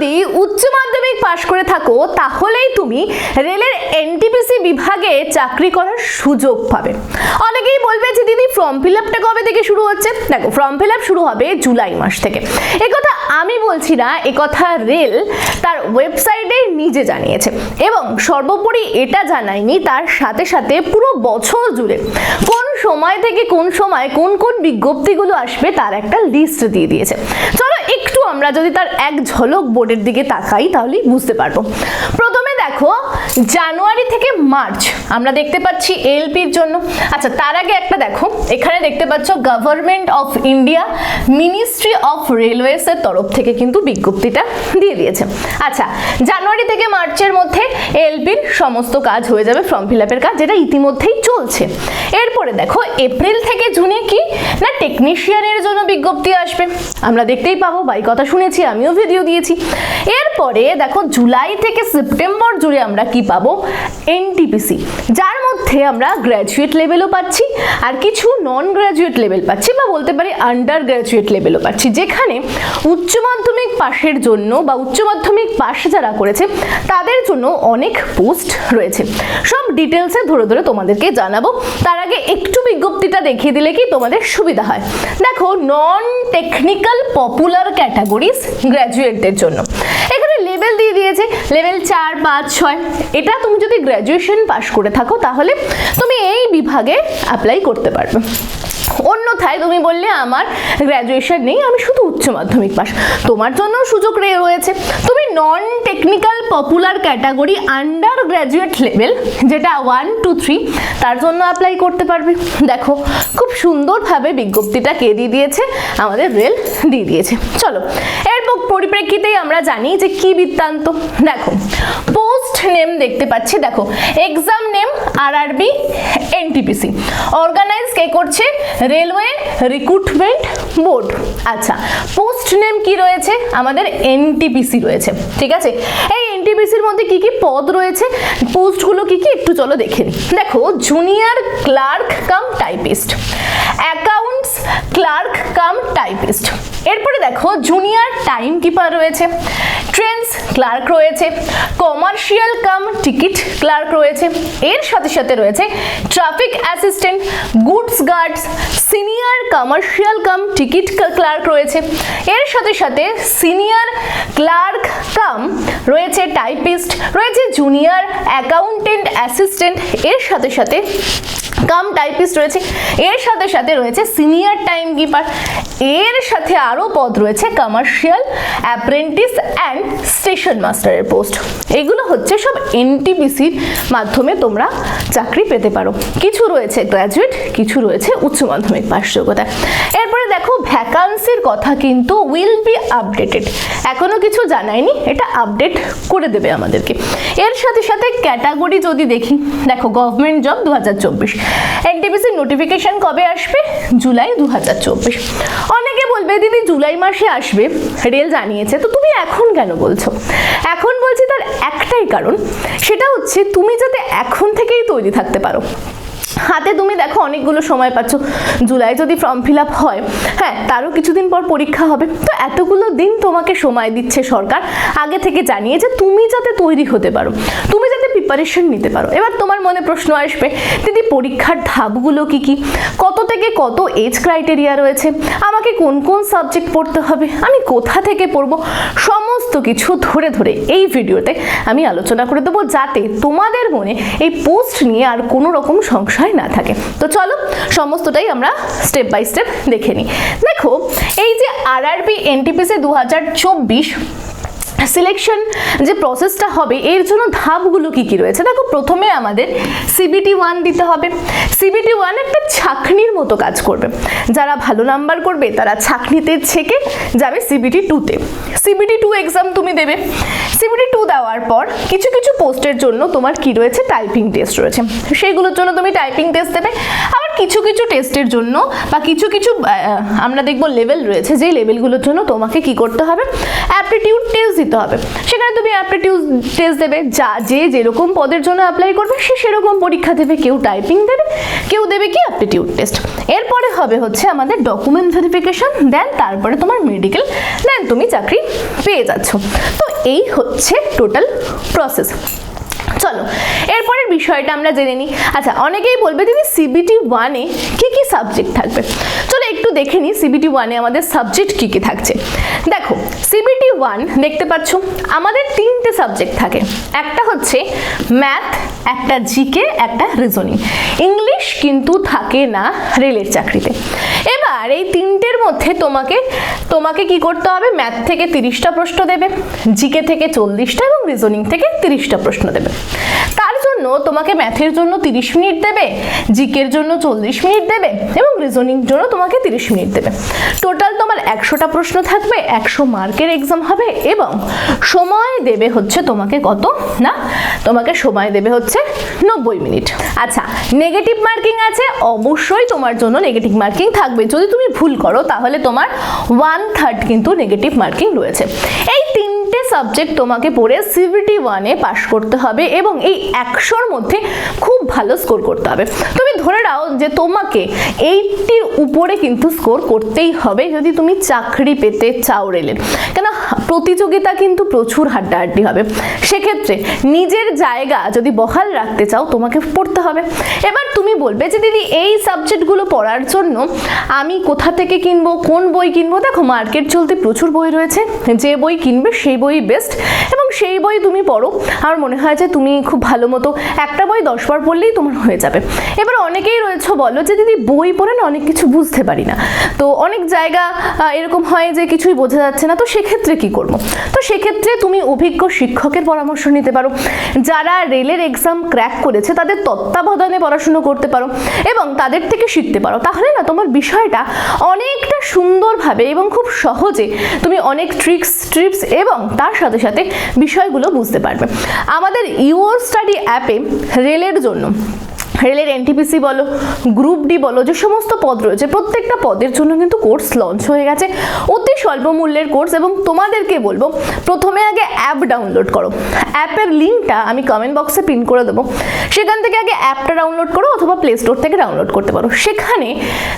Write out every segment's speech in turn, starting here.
যদি উচ্চ মাধ্যমিক পাশ করে থাকো, তাহলেই তুমি রেলের এনটিপিসি বিভাগে চাকরি করার সুযোগ পাবে। অনেকেই বলবে যে, দিদি ফর্ম ফিল আপটা কবে থেকে শুরু হচ্ছে? দেখো ফর্ম ফিল আপ শুরু হবে জুলাই মাস থেকে। একথা আমি বলছি না একথা রেল তার ওয়েবসাইটে নিজে জানিয়েছে। এবং সর্বোপরি এটা জানায়নি, তার সাথে সাথে পুরো বছর জুড়ে। কোন সময় থেকে কোন সময় কোন কোন বিজ্ঞপ্তিগুলো আসবে, তার একটা লিস্ট দিয়ে দিয়েছে। চলো, একটু আমরা যদি তার এক ঝলক বোর্ডের দিকে তাকাই, তাহলেই বুঝতে পারব। প্রথমে দেখো, জানুয়ারি থেকে মার্চ, আমরা দেখতে পাচ্ছি এলপির জন্য। আচ্ছা তার আগে একটা দেখো, এখানে দেখতে পাচ্ছ government of India ministry of railways এর তরফ থেকে কিন্তু বিজ্ঞপ্তিটা দিয়ে দিয়েছে। আচ্ছা জানুয়ারি থেকে মার্চের মধ্যে এলপির সমস্ত কাজ হয়ে যাবে ফর্ম ফিল আপের কাজ, যেটা ইতিমধ্যেই চলছে। এরপরে দেখো এপ্রিল থেকে জুনে কি না টেকনিশিয়ানের জন্য বিজ্ঞপ্তি আসবে? আমরা দেখতেই পাবো, বাই কথা শুনেছি, আমিও ভিডিও দিয়েছি। এরপরে দেখো জুলাই থেকে সেপ্টেম্বর জুড়ে আমরা কি পাবো? এনটিপিসি যার মধ্যে আমরা গ্র্যাজুয়েট লেভেলও পাচ্ছি আর কিছু নন গ্র্যাজুয়েট লেভেল পাচ্ছি বা বলতে পারি আন্ডার গ্র্যাজুয়েট লেভেলও পাচ্ছি। যেখানে উচ্চ মাধ্যমিক পাশের জন্য বা উচ্চ মাধ্যমিক পাশ যারা করেছে, তাদের জন্য অনেক পোস্ট রয়েছে। সব ডিটেলসে ধরে ধরে তোমাদেরকে জানাব। তার আগে একটু বিজ্ঞপ্তিটা দেখিয়ে দিলে কি তোমাদের সুবিধা হয়? দেখো নন টেকনিক্যাল পপুলার ক্যাটাগরিজ গ্র্যাজুয়েটদের জন্য। এখানে দিয়ে দিয়েছে। লেভেল চার, পাঁচ, ছয়। এটা তুমি যদি গ্র্যাজুয়েশন পাশ করে থাকো, তাহলে তুমি এই বিভাগে অ্যাপ্লাই করতে পারবে। অন্যথায় তুমি বললে আমার গ্র্যাজুয়েশন নেই, আমি শুধু উচ্চ মাধ্যমিক পাস তোমার জন্য সুযোগ রয়েছে। তুমি non technical popular category under graduate level যেটা ওয়ান টু থ্রি তার জন্য অ্যাপ্লাই করতে পারবে। দেখো, খুব সুন্দরভাবে বিজ্ঞপ্তিটা কে দিয়ে দিয়েছে? আমাদের রেল দিয়ে দিয়েছে। চলো, এর পরিপ্রেক্ষিতেই আমরা জানি যে কি বৃত্তান্ত। দেখো পোস্ট নেম দেখতে পাচ্ছি। দেখো এক্সাম নেম আর আরবি এনটিপিসি অর্গানাইজ কে করছে? রেলওয়ে রিক্রুটমেন্ট বোর্ড আচ্ছা পোস্ট নেম কি রয়েছে? আমাদের এনটিপিসি রয়েছে, ঠিক আছে? এই এনটিপিসির মধ্যে কি কি পদ রয়েছে? পোস্টগুলো কি কি? একটু চলো দেখে নিই দেখো junior clerk cum typist accounts clerk cum typist এরপরে দেখো জুনিয়র টাইম কিপার রয়েছে ট্রেন্স ক্লার্ক রয়েছে কমার্শিয়াল কাম টিকিট ক্লার্ক রয়েছে, এর সাথে সাথে রয়েছে traffic assistant goods guards senior commercial cum ticket clerk রয়েছে, এর সাথে সাথে সিনিয়র ক্লার্ক কাম রয়েছে টাইপিস্ট রয়েছে জুনিয়র অ্যাকাউন্টেন্ট অ্যাসিস্ট্যান্ট এর সাথে সাথে কাম টাইপিস্ট রয়েছে, এর সাথে সাথে রয়েছে সিনিয়র টাইম কিপার এর সাথে আরও পদ রয়েছে কমার্শিয়াল অ্যাপ্রেন্টিস অ্যান্ড স্টেশন মাস্টারের পোস্ট এগুলো হচ্ছে সব এনটিপিসির মাধ্যমে তোমরা চাকরি পেতে পারো। কিছু রয়েছে গ্র্যাজুয়েট কিছু রয়েছে উচ্চ মাধ্যমিক পাশ এরপরে দেখো ভ্যাকান্সির কথা কিন্তু উইল বি আপডেটেড এখনও কিছু জানায়নি, এটা আপডেট করে দেবে আমাদেরকে। এর সাথে সাথে ক্যাটাগরি যদি দেখি, দেখো গভর্নমেন্ট জব দু হাজার চব্বিশ এনটিপিসির নোটিফিকেশন কবে আসবে? জুলাই দু হাজার চব্বিশ। অনেকে বলবে, দিদি, জুলাই মাসে আসবে। রেল জানিয়েছে। তো তুমি এখন কেন বলছো? এখন বলছি তার একটাই কারণ, সেটা হচ্ছে তুমি যাতে এখন থেকেই তৈরি থাকতে পারো। হাতে তুমি দেখো অনেকগুলো সময় পাচ্ছ। জুলাই যদি ফর্ম ফিল আপ হয় হ্যাঁ তারও কিছুদিন পর পরীক্ষা হবে। তো এতগুলো দিন তোমাকে সময় দিচ্ছে সরকার আগে থেকে জানিয়ে যে তুমি যাতে তৈরি হতে পারো। তুমি যাতে প্রিপারেশন নিতে পারো। এবার তোমার মনে প্রশ্ন আসবে, দিদি পরীক্ষার ধাপগুলো কি কি? কত থেকে কত এজ ক্রাইটেরিয়া রয়েছে? আমাকে কোন কোন সাবজেক্ট পড়তে হবে? আমি কোথা থেকে পড়ব? সমস্ত কিছু ধরে ধরে এই ভিডিওতে আমি আলোচনা করে দেবো যাতে তোমাদের মনে এই পোস্ট নিয়ে আর কোনো রকম সংশয় না থাকে। তো চলো, সমস্তটাই আমরা স্টেপ বাই স্টেপ দেখে নিই। দেখো, এই যে আরআরবি এনটিপিসি দু হাজার চব্বিশ সিলেকশন যে প্রসেসটা হবে, এর জন্য ধাপগুলো কি কি রয়েছে? দেখো, প্রথমে আমাদের সিবিটি ওয়ান দিতে হবে। সিবিটি ওয়ান একটা ছাকনির মতো কাজ করবে। যারা ভালো নাম্বার করবে, তারা ছাকনিতে ছেকে যাবে সিবিটি টুতে সিবিটি টু এক্সাম তুমি দেবে। সিবিটি টু দেওয়ার পর কিছু কিছু পোস্টের জন্য তোমার কি রয়েছে? টাইপিং টেস্ট রয়েছে। সেইগুলোর জন্য তুমি টাইপিং টেস্ট দেবে। আবার কিছু কিছু টেস্টের জন্য বা কিছু কিছু আমরা দেখব লেভেল রয়েছে। যে লেভেলগুলোর জন্য তোমাকে কি করতে হবে? অ্যাপটিটিউড টেস্ট দিতে হবে। সেখানে তুমি অ্যাপটিটিউড টেস্ট দেবে, যা, যে যেরকম পদের জন্য অ্যাপ্লাই করবে, সে সেরকম পরীক্ষা দেবে, কেউ টাইপিং দেবে, কেউ দেবে কি অ্যাপটিটিউড টেস্ট এরপরে হবে হচ্ছে আমাদের ডকুমেন্ট ভেরিফিকেশন দেন তারপরে তোমার মেডিকেল দেন তুমি চাকরি পেয়ে যাচ্ছ। তো এই হচ্ছে টোটাল প্রসেস চলো, এরপরের বিষয়টা আমরা জেনে নিই। আচ্ছা অনেকেই বলবে দিদি সিবিটি ওয়ানে কি কি সাবজেক্ট থাকবে? চলো একটু দেখে নিই সিবিটি ওয়ানে আমাদের সাবজেক্ট কি কি থাকছে। দেখো সিবিটি ওয়ান দেখতে পাচ্ছ, আমাদের তিনটে সাবজেক্ট থাকে। একটা হচ্ছে ম্যাথ একটা জিকে একটা রিজনিং ইংলিশ কিন্তু থাকে না রেলের চাকরিতে। এবার এই তিনটের মধ্যে তোমাকে তোমাকে কি করতে হবে? ম্যাথ থেকে তিরিশটা প্রশ্ন দেবে জিকে থেকে চল্লিশটা এবং রিজনিং থেকে তিরিশটা প্রশ্ন দেবে। জন্য তোমাকে ম্যাথের জন্য তিরিশ মিনিট দেবে, জিকের জন্য চল্লিশ মিনিট দেবে এবং রিজনিং জন্য তোমাকে তিরিশ মিনিট দেবে। টোটাল তোমার একশোটা প্রশ্ন থাকবে, একশো মার্কের এক্সাম হবে এবং সময় দেবে হচ্ছে তোমাকে কত? না, তোমাকে সময় দেবে হচ্ছে নব্বই মিনিট। আচ্ছা নেগেটিভ মার্কিং আছে, অবশ্যই তোমার জন্য নেগেটিভ মার্কিং থাকবে। যদি তুমি ভুল করো, তাহলে তোমার ওয়ান থার্ড কিন্তু নেগেটিভ মার্কিং রয়েছে। এই সাবজেক্ট তোমাকে পড়ে সিভিটি ওয়ানে পাশ করতে হবে এবং এই একশোর মধ্যে খুব ভালো স্কোর করতে হবে। তুমি ধরে নাও যে তোমাকে এইটির উপরে কিন্তু স্কোর করতেই হবে যদি তুমি চাকরি পেতে চাও রেলের কেন প্রতিযোগিতা কিন্তু প্রচুর হাড্ডাহাড্ডি হবে। সেক্ষেত্রে নিজের জায়গা যদি বহাল রাখতে চাও তোমাকে পড়তে হবে। এবার তুমি বলবে যে দিদি এই সাবজেক্টগুলো পড়ার জন্য আমি কোথা থেকে কিনবো, কোন বই কিনবো? দেখো মার্কেট চলতে প্রচুর বই রয়েছে। যে বই কিনবে সেই বই বেস্ট সেই বই তুমি পড়ো। আমার মনে হয় যে তুমি খুব ভালো মতো একটা বই দশবার পড়লেই তোমার হয়ে যাবে। এবার অনেকেই রয়েছে বলো যে, দিদি, বই পড়ে না অনেক কিছু বুঝতে পারি না। তো অনেক জায়গা এরকম হয় যে কিছুই বোঝা যাচ্ছে না। তো সেক্ষেত্রে কি করব? তো সেক্ষেত্রে তুমি অভিজ্ঞ শিক্ষকের পরামর্শ নিতে পারো। যারা রেলের এক্সাম ক্র্যাক করেছে, তাদের তত্ত্বাবধানে পড়াশুনো করতে পারো এবং তাদের থেকে শিখতে পারো। তাহলে না, তোমার বিষয়টা অনেকটা সুন্দরভাবে এবং খুব সহজে তুমি অনেক ট্রিক্স ট্রিপস এবং তার সাথে সাথে বিষয়গুলো বুঝতে পারবে। আমাদের ইউর স্টাডি অ্যাপে রেলের জন্য রেলের এনটিপিসি বলো গ্রুপ ডি বলো, যে সমস্ত পদ রয়েছে, প্রত্যেকটা পদের জন্য কিন্তু কোর্স লঞ্চ হয়ে গেছে। অতি স্বল্প মূল্যের কোর্স এবং তোমাদেরকে বলব, প্রথমে আগে অ্যাপ ডাউনলোড করো। অ্যাপের লিঙ্কটা আমি কমেন্ট বক্সে পিন করে দেবো। সেখান থেকে আগে অ্যাপটা ডাউনলোড করো অথবা প্লে স্টোর থেকে ডাউনলোড করতে পারো। সেখানে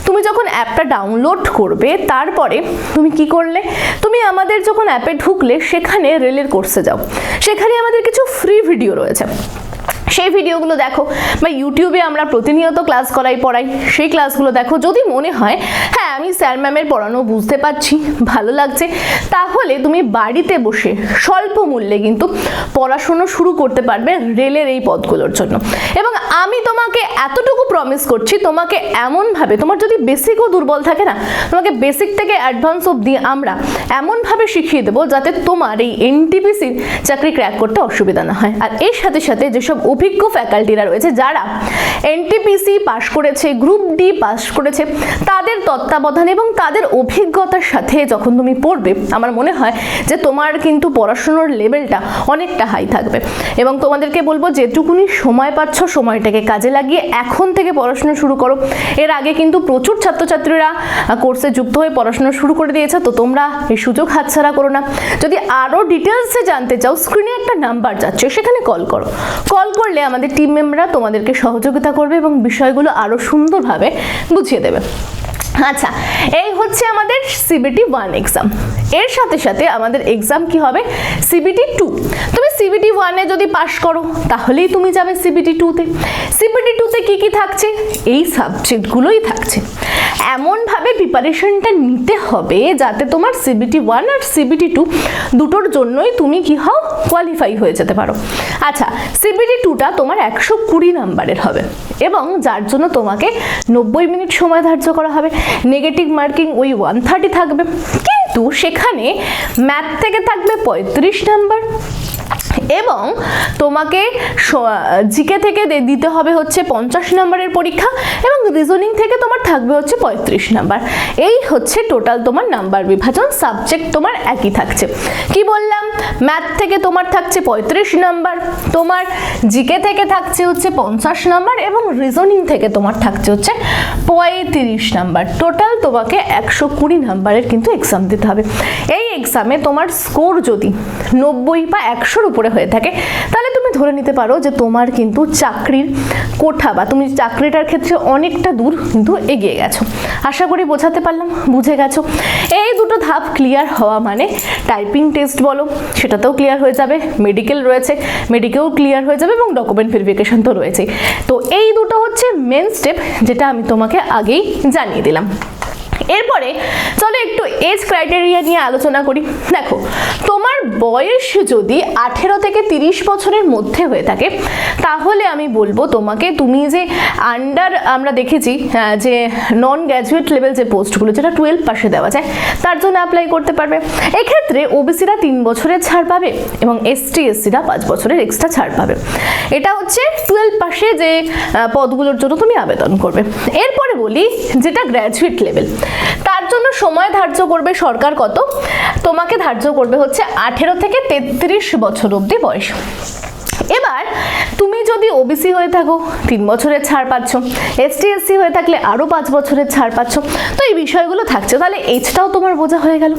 তুমি যখন অ্যাপটা ডাউনলোড করবে, তারপরে তুমি কি করলে? তুমি আমাদের যখন অ্যাপে ঢুকলে, সেখানে রেলের কোর্সে যাও। সেখানে আমাদের কিছু ফ্রি ভিডিও রয়েছে। সেই ভিডিওগুলো দেখো। বা ইউটিউবে আমরা প্রতিনিয়ত ক্লাস করাই, পড়াই, সেই ক্লাসগুলো দেখো। যদি মনে হয় হ্যাঁ আমি স্যার ম্যামের পড়ানো বুঝতে পারছি, ভালো লাগছে, তাহলে তুমি বাড়িতে বসে স্বল্প মূল্যে কিন্তু পড়াশুনো শুরু করতে পারবে রেলের এই পদগুলোর জন্য। এবং আমি তোমাকে এতটুকু প্রমিস করছি, তোমাকে এমনভাবে, তোমার যদি বেসিকও দুর্বল থাকে না, তোমাকে বেসিক থেকে অ্যাডভান্স অবধি আমরা এমনভাবে শিখিয়ে দেবো যাতে তোমার এই এনটিপিসি চাকরি ক্র্যাক করতে অসুবিধা না হয়। আর এর সাথে সাথে যেসব অভিজ্ঞ ফ্যাকাল্টিরা রয়েছে যারা এনটিপিসি পাশ করেছে গ্রুপ ডি পাস করেছে, তাদের তত্ত্বাবধান এবং তাদের অভিজ্ঞতার সাথে যখন তুমি পড়বে, আমার মনে হয় যে তোমার কিন্তু পড়াশুনোর লেভেলটা অনেকটা হাই থাকবে। এবং তোমাদেরকে বলব, যেটুকুনি সময় পাচ্ছ সময়টাকে কাজে লাগিয়ে এখন থেকে পড়াশোনা শুরু করো। এর আগে কিন্তু প্রচুর ছাত্রছাত্রীরা কোর্সে যুক্ত হয়ে পড়াশোনা শুরু করে দিয়েছে, তো তোমরা এই সুযোগ হাতছাড়া করো না। যদি আরও ডিটেলসে জানতে চাও স্ক্রিনে একটা নাম্বার যাচ্ছে, সেখানে কল করো। কল করলে আমাদের টিম মেম্বাররা তোমাদেরকে সহযোগিতা করবে এবং বিষয়গুলো আরও সুন্দরভাবে বুঝিয়ে দেবে। আচ্ছা এই হচ্ছে আমাদের সিবিটি ওয়ান এক্সাম এর সাথে সাথে আমাদের এক্সাম কি হবে? সিবিটি টু তুমি সিবিটি ওয়ানে যদি পাশ করো, তাহলেই তুমি যাবে সিবিটি টুতে সিবিটি টুতে কি কি থাকছে? এই সাবজেক্টগুলোই থাকছে। এমনভাবে প্রিপারেশনটা নিতে হবে যাতে তোমার সিবিটি ওয়ান আর সিবিটি টু দুটোর জন্যই তুমি কি হও কোয়ালিফাই হয়ে যেতে পারো। আচ্ছা সিবিটি টুটা তোমার একশো কুড়ি নাম্বারের হবে এবং যার জন্য তোমাকে নব্বই মিনিট সময় ধার্য করা হবে। নেগেটিভ মার্কিং ওই ওয়ান থার্টি থাকবে। কিন্তু সেখানে ম্যাথ থেকে থাকবে পঁয়ত্রিশ নাম্বার এবং তোমাকে জিকে থেকে দিতে হবে হচ্ছে পঞ্চাশ নম্বরের পরীক্ষা এবং রিজনিং থেকে তোমার থাকবে হচ্ছে পঁয়ত্রিশ নাম্বার এই হচ্ছে টোটাল তোমার নাম্বার বিভাজন সাবজেক্ট তোমার একই থাকছে। কি বললাম? ম্যাথ থেকে তোমার থাকছে পঁয়ত্রিশ নাম্বার তোমার জিকে থেকে থাকছে হচ্ছে পঞ্চাশ নাম্বার এবং রিজনিং থেকে তোমার থাকছে হচ্ছে পঁয়ত্রিশ নাম্বার টোটাল তোমাকে একশো কুড়ি নাম্বারের কিন্তু এক্সাম দিতে হবে। এই এক্সামে তোমার স্কোর যদি নব্বই বা একশোর উপরে হয়ে থাকে, তাহলে তুমি ধরে নিতে পারো যে তোমার কিন্তু চাকরির কোঠা বা তুমি চাকরিটার ক্ষেত্রে অনেকটা দূর কিন্তু এগিয়ে গেছো। আশা করি বোঝাতে পারলাম, বুঝে গেছো। এই দুটো ধাপ ক্লিয়ার হওয়া মানে টাইপিং টেস্ট বলো, সেটাতেও ক্লিয়ার হয়ে যাবে মেডিকেল রয়েছে মেডিকেল ক্লিয়ার হয়ে যাবে এবং ডকুমেন্ট ভেরিফিকেশন তো রয়েছে তো এই দুটো হচ্ছে মেন স্টেপ যেটা আমি তোমাকে আগেই জানিয়ে দিলাম। এরপরে চলো একটু এজ ক্রাইটেরিয়া নিয়ে আলোচনা করি। দেখো, তোমার বয়স যদি আঠেরো থেকে তিরিশ বছরের মধ্যে হয়ে থাকে, তাহলে আমি বলব তোমাকে তুমি যে আন্ডার আমরা দেখেছি যে নন গ্র্যাজুয়েট লেভেল যে পোস্টগুলো যেটা টুয়েলভ পাশে দেওয়া যায়, তার জন্য অ্যাপ্লাই করতে পারবে। এক্ষেত্রে ওবিসিরা তিন বছরের ছাড় পাবে এবং এসটি এসসিরা পাঁচ বছরের এক্সট্রা ছাড় পাবে। এটা হচ্ছে টুয়েলভ পাশে যে পদগুলোর জন্য তুমি আবেদন করবে। এরপরে বলি, যেটা গ্র্যাজুয়েট লেভেল তার জন্য সময় ধার্য করবে সরকার কত? তোমাকে ধার্য করবে হচ্ছে আঠেরো থেকে তেত্রিশ বছর অবধি বয়স। এবার তুমি যদি ওবিসি হয়ে থাকো, তিন বছরের ছাড় পাচ্ছ। এসটি এসসি হয়ে থাকলে আরও পাঁচ বছরের ছাড় পাচ্ছ। তো এই বিষয়গুলো থাকছে। তাহলে এজটাও তোমার বোঝা হয়ে গেল।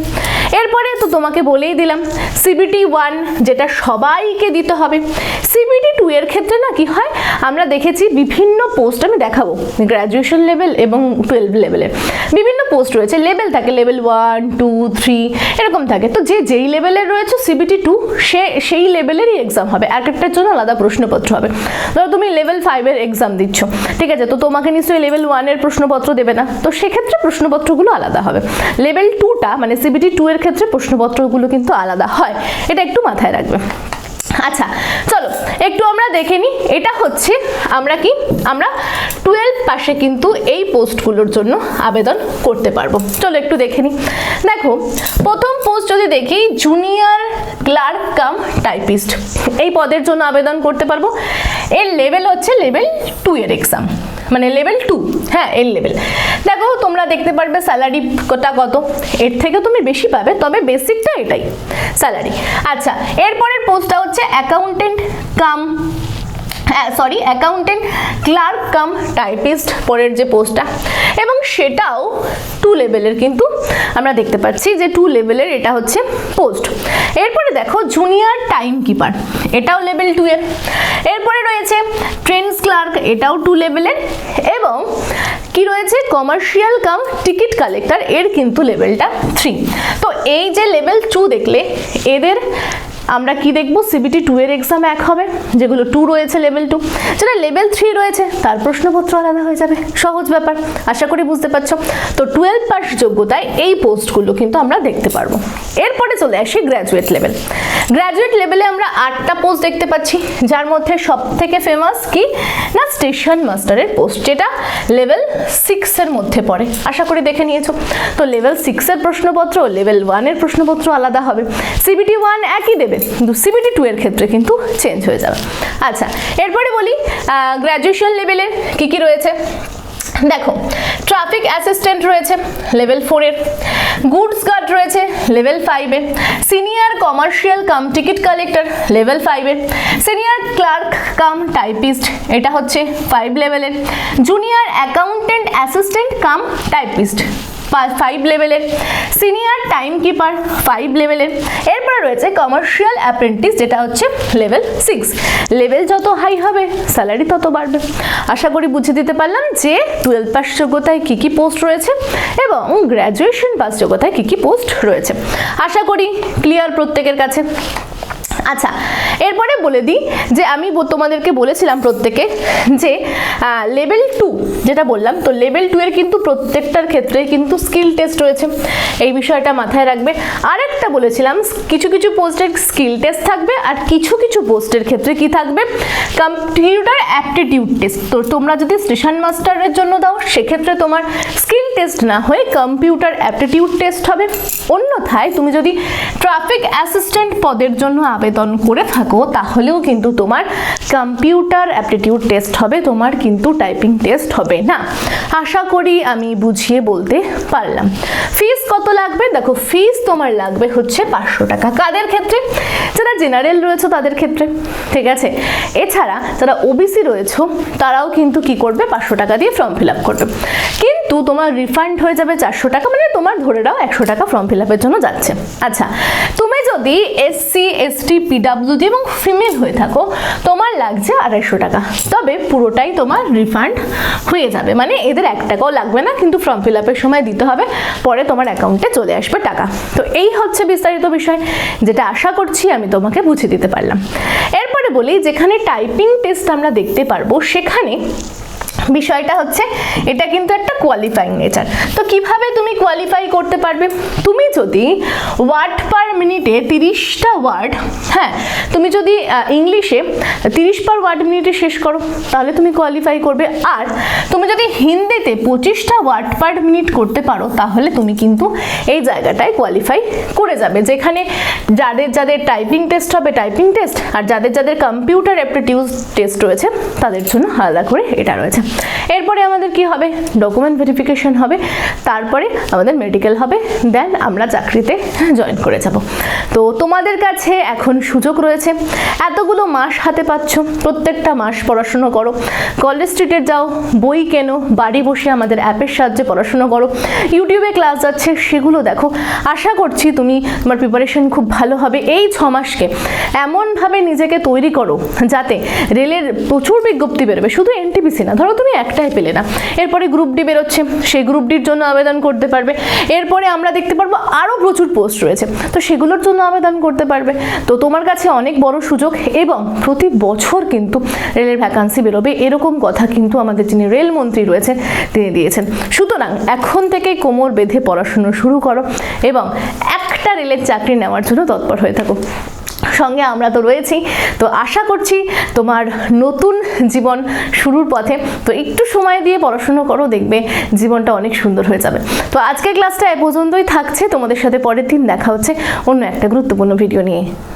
এরপরে তো তোমাকে বলেই দিলাম সিবিটি ওয়ান যেটা সবাইকে দিতে হবে। সিবিটি টু এর ক্ষেত্রে না কি হয়? আমরা দেখেছি বিভিন্ন পোস্ট আমি দেখাবো। গ্র্যাজুয়েশন লেভেল এবং টুয়েলভ লেভেলের বিভিন্ন পোস্ট রয়েছে। লেভেল থাকে লেভেল ওয়ান টু থ্রি এরকম থাকে। তো যে যেই লেভেলের রয়েছে সিবিটি টু সে, সেই লেভেলেরই এক্সাম হবে। এক একটার জন্য আলাদা প্রশ্নপত্র হবে। ধরো তুমি লেভেল ফাইভের এক্সাম দিচ্ছ, ঠিক আছে? তো তোমাকে নিশ্চয়ই লেভেল ওয়ানের প্রশ্নপত্র দেবে না। তো সেক্ষেত্রে প্রশ্নপত্রগুলো আলাদা হবে। লেভেল টুটা মানে সিবিটি টু এর ক্ষেত্রে প্রশ্নপত্রগুলো কিন্তু আলাদা হয়। এটা একটু মাথায় রাখবে। আচ্ছা চলো। একটু আমরা দেখে নিই এটা হচ্ছে আমরা কি, আমরা টুয়েলভ পাশে কিন্তু এই পোস্টগুলোর জন্য আবেদন করতে পারব। চলো একটু দেখে নিই দেখো, প্রথম পোস্ট যদি দেখি জুনিয়র ক্লার্ক কাম টাইপিস্ট এই পদের জন্য আবেদন করতে পারব। এর লেভেল হচ্ছে লেভেল টু এর এক্সাম মানে লেভেল টু হ্যাঁ এর লেভেল দেখো, তোমরা দেখতে পারবে স্যালারি কটা কত। এর থেকে তুমি বেশি পাবে, তবে বেসিকটা এটাই স্যালারি আচ্ছা এরপরের পোস্টটা হচ্ছে accountant cum sorry accountant clerk cum typist পরের যে পোস্টটা এবং সেটাও টু লেভেলের কিন্তু আমরা দেখতে পাচ্ছি যে টু লেভেলের এটা হচ্ছে পোস্ট এরপরে দেখো জুনিয়র টাইম কিপার এটাও লেভেল টু এর। এরপরে রয়েছে ট্রেন্স ক্লার্ক এটাও টু লেভেলের এবং কি রয়েছে? কমার্শিয়াল কাম টিকিট কালেক্টর এর কিন্তু লেভেলটা থ্রি তো এই যে লেভেল টু দেখলে এদের আমরা কি দেখব? সিবিটি টু এর এক্সাম এক হবে, যেগুলো টু রয়েছে লেভেল টু যেটা লেভেল থ্রি রয়েছে, তার প্রশ্নপত্র আলাদা হয়ে যাবে। সহজ ব্যাপার, আশা করি বুঝতে পারছ। তো টুয়েলভ পাস যোগ্যতায় এই পোস্টগুলো কিন্তু আমরা দেখতে পারব। এরপরে চলে আসি গ্র্যাজুয়েট লেভেল গ্র্যাজুয়েট লেভেলে আমরা আটটা পোস্ট দেখতে পাচ্ছি, যার মধ্যে সব থেকে ফেমাস কি? না স্টেশন মাস্টারের পোস্ট যেটা লেভেল সিক্সের মধ্যে পড়ে। আশা করি দেখে নিয়েছো। তো লেভেল সিক্সের প্রশ্নপত্র লেভেল ওয়ানের প্রশ্নপত্র আলাদা হবে। সিবিটি ওয়ান একই দেবে। কিন্তু সিবিটি টু এর ক্ষেত্রে কিন্তু চেঞ্জ হয়ে যাবে। আচ্ছা এরপরে বলি গ্র্যাজুয়েশন লেভেলের কি কি রয়েছে? দেখো ট্রাফিক অ্যাসিস্ট্যান্ট রয়েছে লেভেল ফোরের গুডস গার্ড রয়েছে লেভেল ফাইভের senior commercial cum ticket collector level ফাইভের সিনিয়র ক্লার্ক কাম টাইপিস্ট এটা হচ্ছে ফাইভ লেভেলের junior accountant assistant cum typist five লেভেলের সিনিয়র টাইম কিপার ফাইভ লেভেলের এরপরে রয়েছে কমার্শিয়াল অ্যাপ্রেন্টিস যেটা হচ্ছে লেভেল সিক্স লেভেল যত হাই হবে স্যালারি তত বাড়বে। আশা করি বুঝে দিতে পারলাম যে টুয়েলভ পাস যোগ্যতায় কী কী পোস্ট রয়েছে এবং গ্র্যাজুয়েশন পাস যোগ্যতায় কী কী পোস্ট রয়েছে। আশা করি ক্লিয়ার প্রত্যেকের কাছে। আচ্ছা এরপরে বলে দিই যে আমি তোমাদেরকে বলেছিলাম প্রত্যেকে যে লেভেল টু যেটা বললাম, তো লেভেল টু এর কিন্তু প্রত্যেকটার ক্ষেত্রে কিন্তু স্কিল টেস্ট রয়েছে। এই বিষয়টা মাথায় রাখবে। আরেকটা বলেছিলাম, কিছু কিছু পোস্টের স্কিল টেস্ট থাকবে আর কিছু কিছু পোস্টের ক্ষেত্রে কি থাকবে? কম্পিউটার অ্যাপটিটিউড টেস্ট তো তোমরা যদি স্টেশন মাস্টারের জন্য দাও, সেক্ষেত্রে তোমার স্কিল টেস্ট না হয়ে কম্পিউটার অ্যাপটিটিউড টেস্ট হবে। অন্যথায় তুমি যদি ট্রাফিক অ্যাসিস্ট্যান্ট পদের জন্য আবেদন করে থাকো, তাহলেও কিন্তু তোমার কম্পিউটার অ্যাপটিটিউড টেস্ট হবে, তোমার কিন্তু টাইপিং টেস্ট হবে না। আশা করি আমি বুঝিয়ে বলতে পারলাম। ফিস কত লাগবে? দেখো ফিস তোমার লাগবে হচ্ছে পাঁচশো টাকা। কাদের ক্ষেত্রে? যারা জেনারেল রয়েছে তাদের ক্ষেত্রে, ঠিক আছে? এছাড়া যারা ওবিসি রয়েছে, তারাও কিন্তু কি করবে? পাঁচশো টাকা দিয়ে ফর্ম ফিল আপ করবে। কিন্তু তোমার রিফান্ড হয়ে যাবে চারশো টাকা মানে তোমার ধরে নাও একশো টাকা ফর্ম ফিল আপের জন্য যাচ্ছে। আচ্ছা তুমি যদি এসসি এসটি পিডাব্লিউডি এবং ফিমেল হয়ে থাকো, তোমার লাগছে আড়াইশো টাকা। তবে পুরোটাই তোমার রিফান্ড হয়ে যাবে। মানে এদের এক টাকাও লাগবে না, কিন্তু ফর্ম ফিল আপের সময় দিতে হবে, পরে তোমার অ্যাকাউন্টে চলে আসবে টাকা। তো এই হচ্ছে বিস্তারিত বিষয়, যেটা আশা করছি আমি তোমাকে বুঝিয়ে দিতে পারলাম। এরপরে বলি, যেখানে টাইপিং টেস্ট আমরা দেখতে পারব, সেখানে বিষয়টা হচ্ছে, এটা কিন্তু একটা কোয়ালিফাইং নেচার তো কীভাবে তুমি কোয়ালিফাই করতে পারবে? তুমি যদি ওয়ার্ড পার মিনিটে তিরিশটা ওয়ার্ড হ্যাঁ তুমি যদি ইংলিশে তিরিশ পার ওয়ার্ড মিনিটে শেষ করো, তাহলে তুমি কোয়ালিফাই করবে। আর তুমি যদি হিন্দিতে পঁচিশটা ওয়ার্ড পার মিনিট করতে পারো, তাহলে তুমি কিন্তু এই জায়গাটায় কোয়ালিফাই করে যাবে। যেখানে যাদের যাদের টাইপিং টেস্ট হবে টাইপিং টেস্ট আর যাদের যাদের কম্পিউটার অ্যাপটিটিউড টেস্ট রয়েছে, তাদের জন্য আলাদা করে এটা রয়েছে। এরপরে আমাদের কি হবে? ডকুমেন্ট ভেরিফিকেশন হবে। তারপরে আমাদের মেডিকেল হবে। দেন আমরা চাকরিতে জয়েন করে যাব। তো তোমাদের কাছে এখন সুযোগ রয়েছে। এতগুলো মাস হাতে পাচ্ছ। প্রত্যেকটা মাস পড়াশুনো করো। কলেজ স্ট্রিটে যাও। বই কেনো। বাড়ি বসে আমাদের অ্যাপের সাহায্যে পড়াশুনো করো। ইউটিউবে ক্লাস যাচ্ছে, সেগুলো দেখো। আশা করছি তুমি তোমার প্রিপারেশন খুব ভালো হবে। এই ছ মাসকে এমনভাবে নিজেকে তৈরি করো যাতে রেলের প্রচুর বিজ্ঞপ্তি বেরোবে। শুধু এনটিপিসি না, ধরো তুমি একটাই পেলে না। এরপরে গ্রুপ ডি বেরোচ্ছে সেই গ্রুপ ডির জন্য আবেদন করতে পারবে। এরপরে আমরা দেখতে পারব আরও প্রচুর পোস্ট রয়েছে, তো সেগুলোর জন্য আবেদন করতে পারবে। তো তোমার কাছে অনেক বড় সুযোগ এবং প্রতি বছর কিন্তু রেলের ভ্যাকান্সি বেরোবে, এরকম কথা কিন্তু আমাদের যিনি রেলমন্ত্রী রয়েছেন তিনি দিয়েছেন। সুতরাং এখন থেকেই কোমর বেঁধে পড়াশুনো শুরু করো এবং একটা রেলের চাকরি নেওয়ার জন্য তৎপর হয়ে থাকো। সঙ্গে আমরা তো রয়েছি। তো আশা করছি তোমার নতুন জীবন শুরুর পথে, তো একটু সময় দিয়ে পড়াশুনো করো, দেখবে জীবনটা অনেক সুন্দর হয়ে যাবে। তো আজকের ক্লাসটা এ পর্যন্তই থাকছে। তোমাদের সাথে পরের দিন দেখা হচ্ছে অন্য একটা গুরুত্বপূর্ণ ভিডিও নিয়ে।